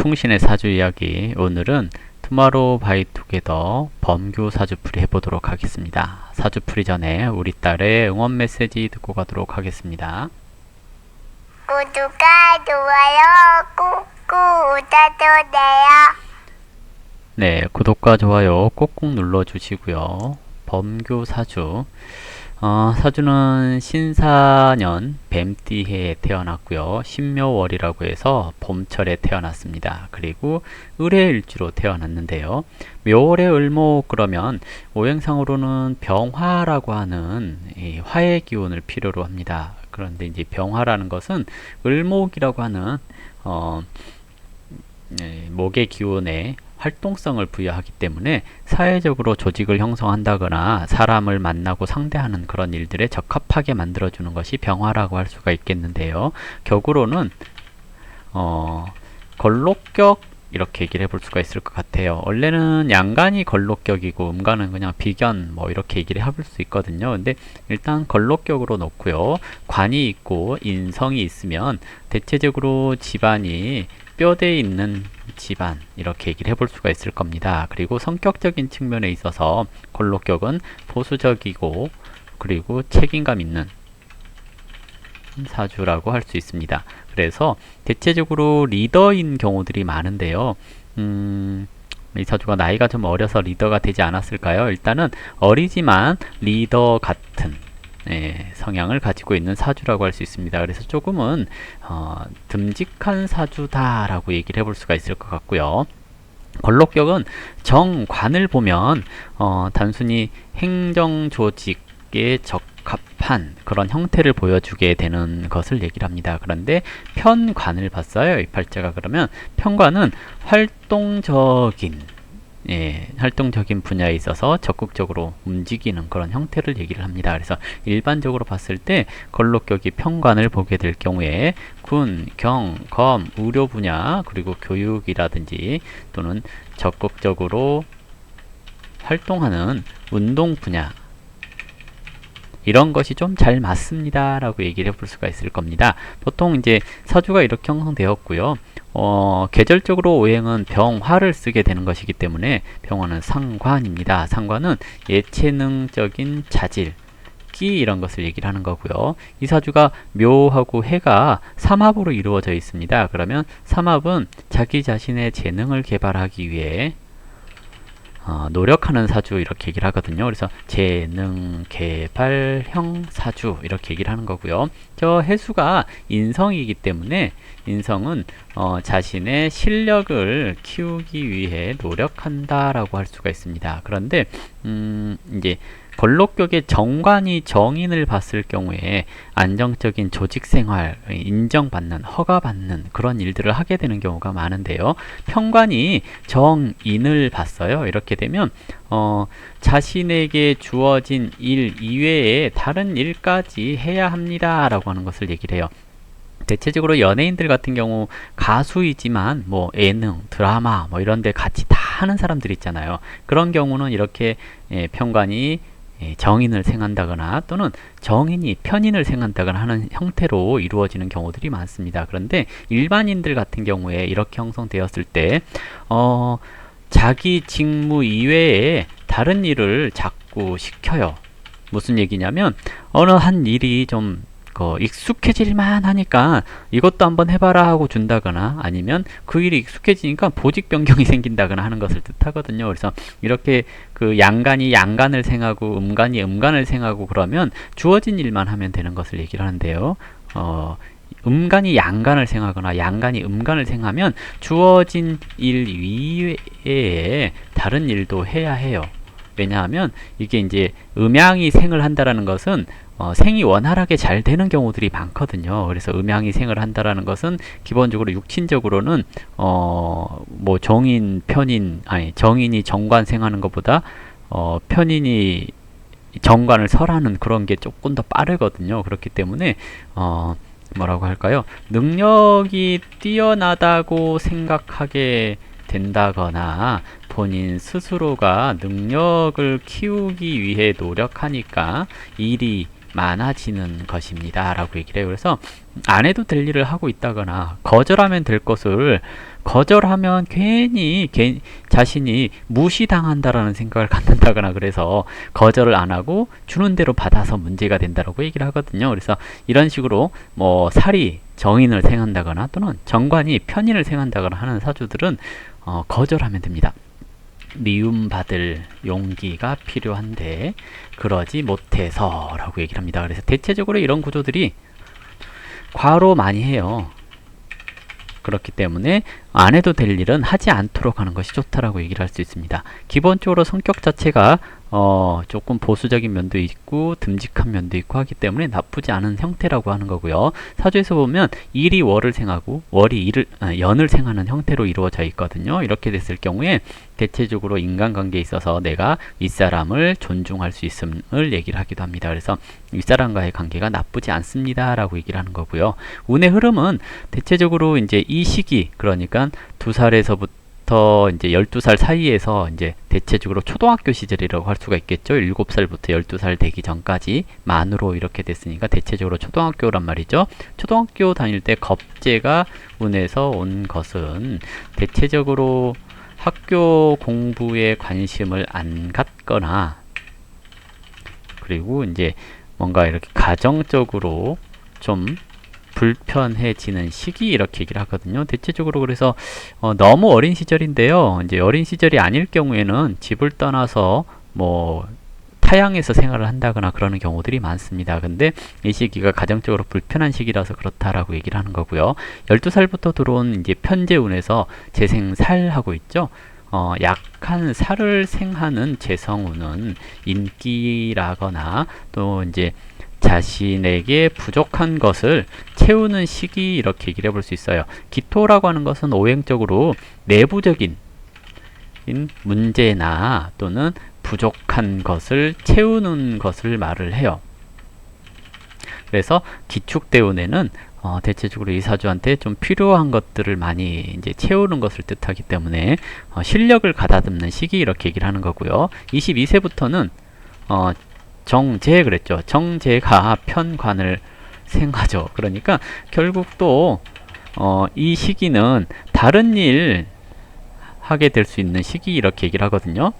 풍신의 사주 이야기 오늘은 투마로우 바이 투게더 범교 사주풀이 해보도록 하겠습니다. 사주풀이 전에 우리 딸의 응원 메시지 듣고 가도록 하겠습니다. 구독과 좋아요 꾹꾹 눌러주세요. 네, 구독과 좋아요 꼭꼭 눌러주시고요. 범교 사주 어, 사주는 신사년 뱀띠해에 태어났고요. 신묘월이라고 해서 봄철에 태어났습니다. 그리고 을해일주로 태어났는데요. 묘월의 을목 그러면 오행상으로는 병화라고 하는 이 화의 기운을 필요로 합니다. 그런데 이제 병화라는 것은 을목이라고 하는 어, 네, 목의 기운에 활동성을 부여하기 때문에 사회적으로 조직을 형성한다거나 사람을 만나고 상대하는 그런 일들에 적합하게 만들어주는 것이 병화라고 할 수가 있겠는데요. 격으로는 어, 걸록격 이렇게 얘기를 해볼 수가 있을 것 같아요. 원래는 양간이 걸록격이고 음간은 그냥 비견 뭐 이렇게 얘기를 해볼 수 있거든요. 근데 일단 걸록격으로 놓고요. 관이 있고 인성이 있으면 대체적으로 집안이 뼈대에 있는 집안 이렇게 얘기를 해볼 수가 있을 겁니다. 그리고 성격적인 측면에 있어서 걸록격은 보수적이고 그리고 책임감 있는 사주라고 할 수 있습니다. 그래서 대체적으로 리더인 경우들이 많은데요. 음, 이 사주가 나이가 좀 어려서 리더가 되지 않았을까요? 일단은 어리지만 리더 같은 예, 성향을 가지고 있는 사주라고 할 수 있습니다. 그래서 조금은 어, 듬직한 사주다라고 얘기를 해볼 수가 있을 것 같고요. 걸록격은 정관을 보면 어, 단순히 행정 조직에 적합한 그런 형태를 보여주게 되는 것을 얘기를 합니다. 그런데 편관을 봤어요. 이 팔자가 그러면 편관은 활동적인 예, 활동적인 분야에 있어서 적극적으로 움직이는 그런 형태를 얘기를 합니다. 그래서 일반적으로 봤을 때 걸록격이 평관을 보게 될 경우에 군, 경, 검, 의료 분야 그리고 교육이라든지 또는 적극적으로 활동하는 운동 분야 이런 것이 좀 잘 맞습니다. 라고 얘기를 해볼 수가 있을 겁니다. 보통 이제 사주가 이렇게 형성되었고요. 어, 계절적으로 오행은 병화를 쓰게 되는 것이기 때문에 병화는 상관입니다. 상관은 예체능적인 자질, 끼 이런 것을 얘기를 하는 거고요. 이 사주가 묘하고 해가 삼합으로 이루어져 있습니다. 그러면 삼합은 자기 자신의 재능을 개발하기 위해 어, 노력하는 사주 이렇게 얘기를 하거든요. 그래서 재능 개발형 사주 이렇게 얘기를 하는 거고요. 저 해수가 인성이기 때문에 인성은 어, 자신의 실력을 키우기 위해 노력한다라고 할 수가 있습니다. 그런데 음, 이제 걸록격의 정관이 정인을 봤을 경우에 안정적인 조직 생활, 인정받는, 허가받는 그런 일들을 하게 되는 경우가 많은데요. 평관이 정인을 봤어요. 이렇게 되면 어, 자신에게 주어진 일 이외에 다른 일까지 해야 합니다 라고 하는 것을 얘기를 해요. 대체적으로 연예인들 같은 경우 가수이지만 뭐 예능, 드라마 뭐 이런 데 같이 다 하는 사람들 있잖아요. 그런 경우는 이렇게 예, 평관이 예, 정인을 생한다거나 또는 정인이 편인을 생한다거나 하는 형태로 이루어지는 경우들이 많습니다. 그런데 일반인들 같은 경우에 이렇게 형성되었을 때 어, 자기 직무 이외에 다른 일을 자꾸 시켜요. 무슨 얘기냐면 어느 한 일이 좀 어, 익숙해질만 하니까 이것도 한번 해봐라 하고 준다거나 아니면 그 일이 익숙해지니까 보직 변경이 생긴다거나 하는 것을 뜻하거든요. 그래서 이렇게 그 양간이 양간을 생하고 음간이 음간을 생하고 그러면 주어진 일만 하면 되는 것을 얘기를 하는데요. 어, 음간이 양간을 생하거나 양간이 음간을 생하면 주어진 일 이외에 다른 일도 해야 해요. 왜냐하면 이게 이제 음양이 생을 한다라는 것은 어, 생이 원활하게 잘 되는 경우들이 많거든요. 그래서 음양이 생을 한다라는 것은 기본적으로 육친적으로는 어, 뭐 정인, 편인, 아니 정인이 정관 생하는 것보다 어, 편인이 정관을 설하는 그런 게 조금 더 빠르거든요. 그렇기 때문에 어, 뭐라고 할까요? 능력이 뛰어나다고 생각하게 된다거나 본인 스스로가 능력을 키우기 위해 노력하니까 일이 많아지는 것입니다. 라고 얘기를 해요. 그래서 안 해도 될 일을 하고 있다거나 거절하면 될 것을 거절하면 괜히 개, 자신이 무시당한다라는 생각을 갖는다거나 그래서 거절을 안 하고 주는 대로 받아서 문제가 된다라고 얘기를 하거든요. 그래서 이런 식으로 뭐 살이 정인을 생한다거나 또는 정관이 편인을 생한다거나 하는 사주들은 어, 거절하면 됩니다. 미움받을 용기가 필요한데 그러지 못해서 라고 얘기를 합니다. 그래서 대체적으로 이런 구조들이 과로 많이 해요. 그렇기 때문에 안 해도 될 일은 하지 않도록 하는 것이 좋다라고 얘기를 할 수 있습니다. 기본적으로 성격 자체가 어, 조금 보수적인 면도 있고 듬직한 면도 있고 하기 때문에 나쁘지 않은 형태라고 하는 거고요. 사주에서 보면 일이 월을 생하고 월이 일을 아, 연을 생하는 형태로 이루어져 있거든요. 이렇게 됐을 경우에 대체적으로 인간관계에 있어서 내가 윗사람을 존중할 수 있음을 얘기를 하기도 합니다. 그래서 윗사람과의 관계가 나쁘지 않습니다 라고 얘기를 하는 거고요. 운의 흐름은 대체적으로 이제 이 시기 그러니까 두 살에서부터 이제 12살 사이에서 이제 대체적으로 초등학교 시절이라고 할 수가 있겠죠. 7살부터 12살 되기 전까지 만으로 이렇게 됐으니까 대체적으로 초등학교란 말이죠. 초등학교 다닐 때 겁재가 운에서 온 것은 대체적으로 학교 공부에 관심을 안 갖거나 그리고 이제 뭔가 이렇게 가정적으로 좀 불편해지는 시기 이렇게 얘기를 하거든요. 대체적으로 그래서 어, 너무 어린 시절인데요. 이제 어린 시절이 아닐 경우에는 집을 떠나서 뭐 타양에서 생활을 한다거나 그러는 경우들이 많습니다. 근데 이 시기가 가정적으로 불편한 시기라서 그렇다라고 얘기를 하는 거고요. 12살부터 들어온 이제 편재운에서 재생살하고 있죠. 어, 약한 살을 생하는 재성운은 인기라거나 또 이제 자신에게 부족한 것을 채우는 시기 이렇게 얘기를 해볼 수 있어요. 기토라고 하는 것은 오행적으로 내부적인 문제나 또는 부족한 것을 채우는 것을 말을 해요. 그래서 기축대운에는 어, 대체적으로 이 사주한테 좀 필요한 것들을 많이 이제 채우는 것을 뜻하기 때문에 어, 실력을 가다듬는 시기 이렇게 얘기를 하는 거고요. 22세부터는 어, 정제 그랬죠. 정제가 편관을 생하죠. 그러니까 결국 또 어, 이 시기는 다른 일 하게 될 수 있는 시기 이렇게 얘기를 하거든요.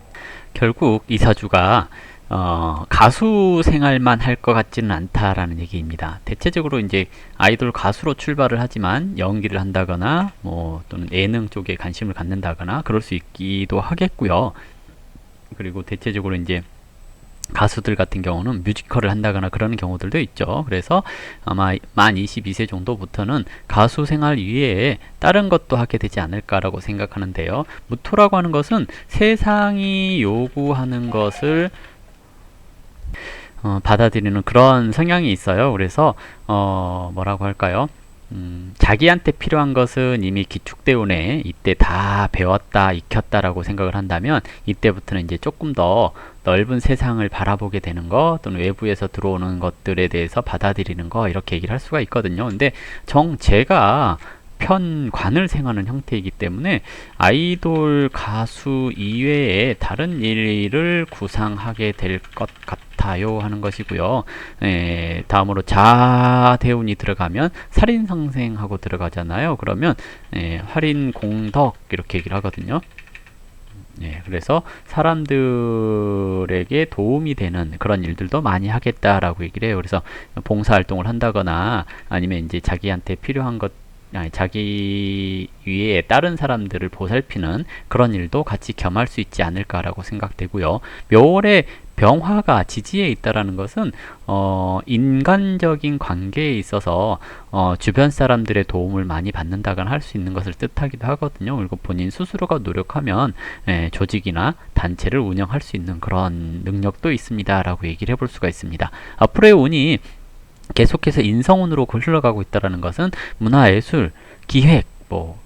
결국 이 사주가 어, 가수 생활만 할 것 같지는 않다라는 얘기입니다. 대체적으로 이제 아이돌 가수로 출발을 하지만 연기를 한다거나 뭐 또는 예능 쪽에 관심을 갖는다거나 그럴 수 있기도 하겠고요. 그리고 대체적으로 이제 가수들 같은 경우는 뮤지컬을 한다거나 그러는 경우들도 있죠. 그래서 아마 만 22세 정도부터는 가수 생활 이외에 다른 것도 하게 되지 않을까라고 생각하는데요. 무토라고 하는 것은 세상이 요구하는 것을 어, 받아들이는 그런 성향이 있어요. 그래서 어, 뭐라고 할까요? 음, 자기한테 필요한 것은 이미 기축대운에 이때 다 배웠다, 익혔다라고 생각을 한다면 이때부터는 이제 조금 더 넓은 세상을 바라보게 되는 거 또는 외부에서 들어오는 것들에 대해서 받아들이는 거 이렇게 얘기를 할 수가 있거든요. 근데 정제가 편관을 생하는 형태이기 때문에 아이돌 가수 이외에 다른 일을 구상하게 될 것 같아요 하는 것이고요. 에, 다음으로 자대운이 들어가면 살인상생하고 들어가잖아요. 그러면 에, 활인공덕 이렇게 얘기를 하거든요. 예, 그래서 사람들에게 도움이 되는 그런 일들도 많이 하겠다라고 얘기를 해요. 그래서 봉사활동을 한다거나 아니면 이제 자기한테 필요한 것 자기 위에 다른 사람들을 보살피는 그런 일도 같이 겸할 수 있지 않을까라고 생각되고요. 묘월에 병화가 지지에 있다라는 것은 어, 인간적인 관계에 있어서 어, 주변 사람들의 도움을 많이 받는다거나 할 수 있는 것을 뜻하기도 하거든요. 그리고 본인 스스로가 노력하면 예, 조직이나 단체를 운영할 수 있는 그런 능력도 있습니다라고 얘기를 해볼 수가 있습니다. 앞으로의 운이 계속해서 인성운으로 흘러가고 있다는 것은 문화예술, 기획, 뭐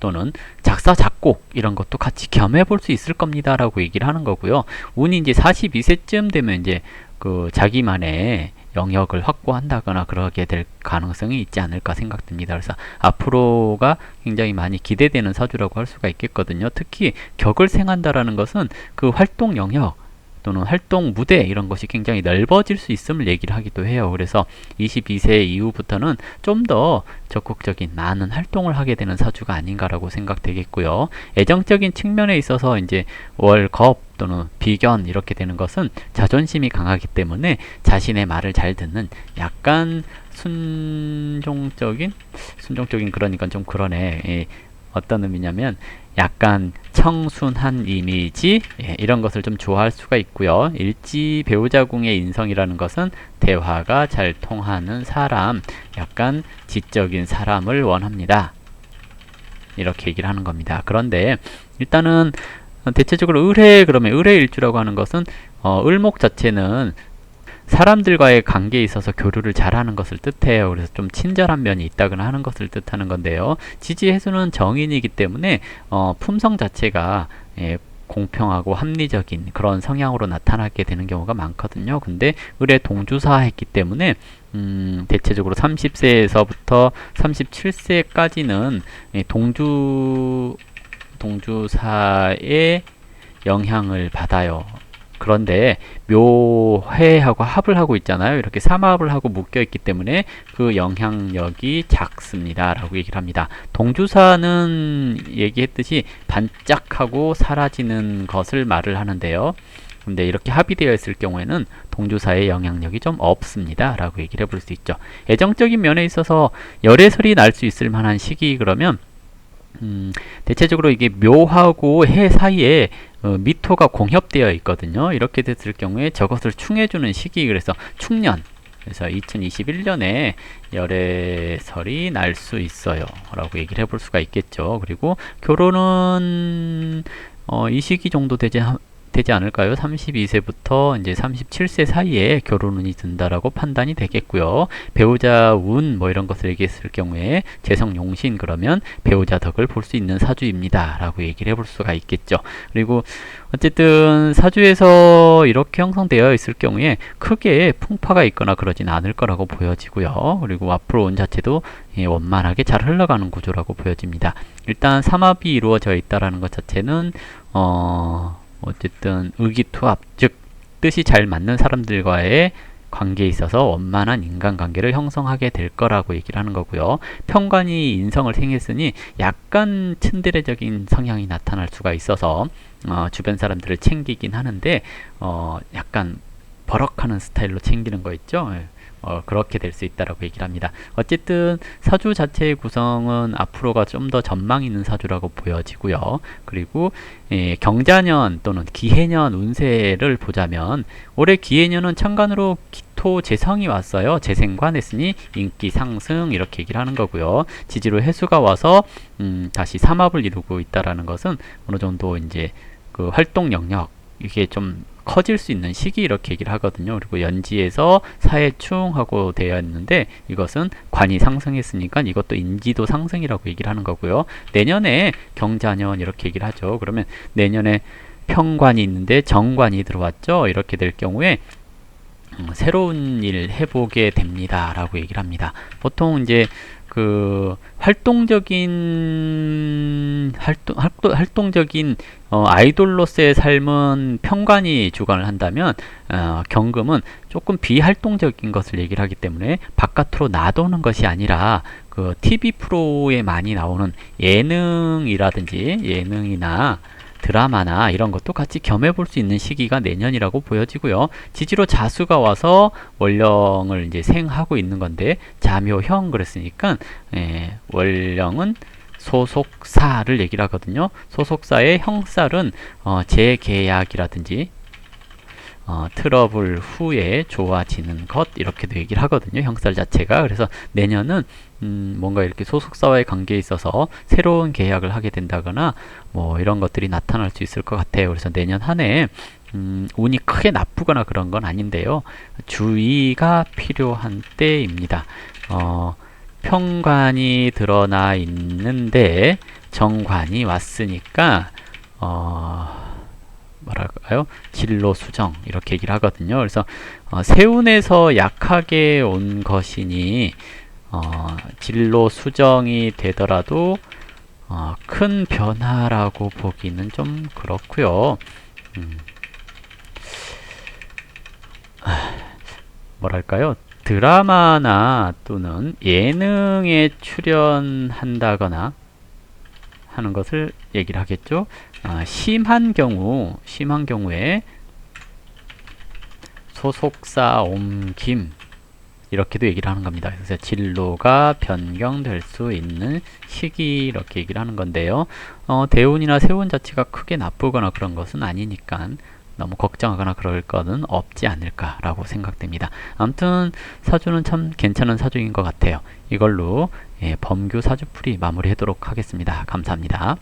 또는 작사, 작곡 이런 것도 같이 겸해 볼 수 있을 겁니다 라고 얘기를 하는 거고요. 운이 이제 42세쯤 되면 이제 그 자기만의 영역을 확보한다거나 그러게 될 가능성이 있지 않을까 생각됩니다. 그래서 앞으로가 굉장히 많이 기대되는 사주라고 할 수가 있겠거든요. 특히 격을 생한다라는 것은 그 활동 영역 또는 활동 무대 이런 것이 굉장히 넓어질 수 있음을 얘기를 하기도 해요. 그래서 22세 이후부터는 좀 더 적극적인 많은 활동을 하게 되는 사주가 아닌가라고 생각되겠고요. 애정적인 측면에 있어서 이제 월겁 또는 비견 이렇게 되는 것은 자존심이 강하기 때문에 자신의 말을 잘 듣는 약간 순종적인 순종적인 그러니까 좀 그러네. 예, 어떤 의미냐면 약간 청순한 이미지 예, 이런 것을 좀 좋아할 수가 있고요. 일지 배우자궁의 인성이라는 것은 대화가 잘 통하는 사람, 약간 지적인 사람을 원합니다. 이렇게 얘기를 하는 겁니다. 그런데 일단은 대체적으로 을해 그러면 을해 일주라고 하는 것은 어, 을목 자체는 사람들과의 관계에 있어서 교류를 잘하는 것을 뜻해요. 그래서 좀 친절한 면이 있다거나 하는 것을 뜻하는 건데요. 지지해수는 정인이기 때문에 어, 품성 자체가 예, 공평하고 합리적인 그런 성향으로 나타나게 되는 경우가 많거든요. 근데 을에 동주사 했기 때문에 음, 대체적으로 30세에서부터 37세까지는 예, 동주 동주사의 영향을 받아요. 그런데 묘해하고 합을 하고 있잖아요. 이렇게 삼합을 하고 묶여 있기 때문에 그 영향력이 작습니다. 라고 얘기를 합니다. 동주사는 얘기했듯이 반짝하고 사라지는 것을 말을 하는데요. 근데 이렇게 합의되어 있을 경우에는 동주사의 영향력이 좀 없습니다. 라고 얘기를 해볼 수 있죠. 애정적인 면에 있어서 열애설이 날 수 있을 만한 시기 그러면 음, 대체적으로 이게 묘하고 해 사이에 어, 미토가 공협되어 있거든요. 이렇게 됐을 경우에 저것을 충해주는 시기 그래서 충년 그래서 2021년에 열애설이 날 수 있어요. 라고 얘기를 해볼 수가 있겠죠. 그리고 결혼은 어, 이 시기 정도 되지, 하- 되지 않을까요? 32세부터 이제 37세 사이에 결혼운이 든다라고 판단이 되겠고요. 배우자 운 뭐 이런 것을 얘기했을 경우에 재성 용신 그러면 배우자 덕을 볼 수 있는 사주입니다. 라고 얘기를 해볼 수가 있겠죠. 그리고 어쨌든 사주에서 이렇게 형성되어 있을 경우에 크게 풍파가 있거나 그러진 않을 거라고 보여지고요. 그리고 앞으로 운 자체도 예, 원만하게 잘 흘러가는 구조라고 보여집니다. 일단 삼합이 이루어져 있다라는 것 자체는 어 어쨌든 의기투합 즉 뜻이 잘 맞는 사람들과의 관계에 있어서 원만한 인간관계를 형성하게 될 거라고 얘기를 하는 거고요. 평관이 인성을 생했으니 약간 츤데레적인 성향이 나타날 수가 있어서 어, 주변 사람들을 챙기긴 하는데 어, 약간 버럭하는 스타일로 챙기는 거 있죠. 예. 어, 그렇게 될 수 있다라고 얘기를 합니다. 어쨌든 사주 자체의 구성은 앞으로가 좀 더 전망 있는 사주라고 보여지고요. 그리고 예, 경자년 또는 기해년 운세를 보자면 올해 기해년은 천간으로 기토 재성이 왔어요. 재생관 했으니 인기 상승 이렇게 얘기를 하는 거고요. 지지로 해수가 와서 음, 다시 삼합을 이루고 있다라는 것은 어느 정도 이제 그 활동 영역 이게 좀 커질 수 있는 시기 이렇게 얘기를 하거든요. 그리고 연지에서 사해충하고 되어 있는데 이것은 관이 상승했으니까 이것도 인지도 상승이라고 얘기를 하는 거고요. 내년에 경자년 이렇게 얘기를 하죠. 그러면 내년에 평관이 있는데 정관이 들어왔죠. 이렇게 될 경우에 음, 새로운 일 해보게 됩니다 라고 얘기를 합니다. 보통 이제 그 활동적인 활동, 활동 활동 적인 어, 아이돌로서의 삶은 평관이 주관을 한다면 어, 경금은 조금 비활동적인 것을 얘기를 하기 때문에 바깥으로 나도는 것이 아니라 그 TV 프로에 많이 나오는 예능이라든지 예능이나 드라마나 이런 것도 같이 겸해 볼 수 있는 시기가 내년이라고 보여지고요. 지지로 자수가 와서 월령을 이제 생하고 있는 건데 자묘형 그랬으니까 예, 월령은 소속사를 얘기를 하거든요. 소속사의 형살은 어, 재계약이라든지 어, 트러블 후에 좋아지는 것 이렇게도 얘기를 하거든요. 형살 자체가 그래서 내년은 음, 뭔가 이렇게 소속사와의 관계에 있어서 새로운 계약을 하게 된다거나 뭐 이런 것들이 나타날 수 있을 것 같아요. 그래서 내년 한 해 음, 운이 크게 나쁘거나 그런 건 아닌데요. 주의가 필요한 때입니다. 어, 평관이 드러나 있는데 정관이 왔으니까 어, 뭘까요? 진로 수정 이렇게 얘기를 하거든요. 그래서 어, 세운에서 약하게 온 것이니 어, 진로 수정이 되더라도 어, 큰 변화라고 보기는 좀 그렇고요. 음. 아, 뭐랄까요? 드라마나 또는 예능에 출연한다거나 하는 것을 얘기를 하겠죠. 아, 심한 경우, 심한 경우에 소속사 옮김 이렇게도 얘기를 하는 겁니다. 그래서 진로가 변경될 수 있는 시기 이렇게 얘기를 하는 건데요. 어, 대운이나 세운 자체가 크게 나쁘거나 그런 것은 아니니까 너무 걱정하거나 그럴 거는 없지 않을까라고 생각됩니다. 아무튼 사주는 참 괜찮은 사주인 것 같아요. 이걸로 예, 범규 사주풀이 마무리하도록 하겠습니다. 감사합니다.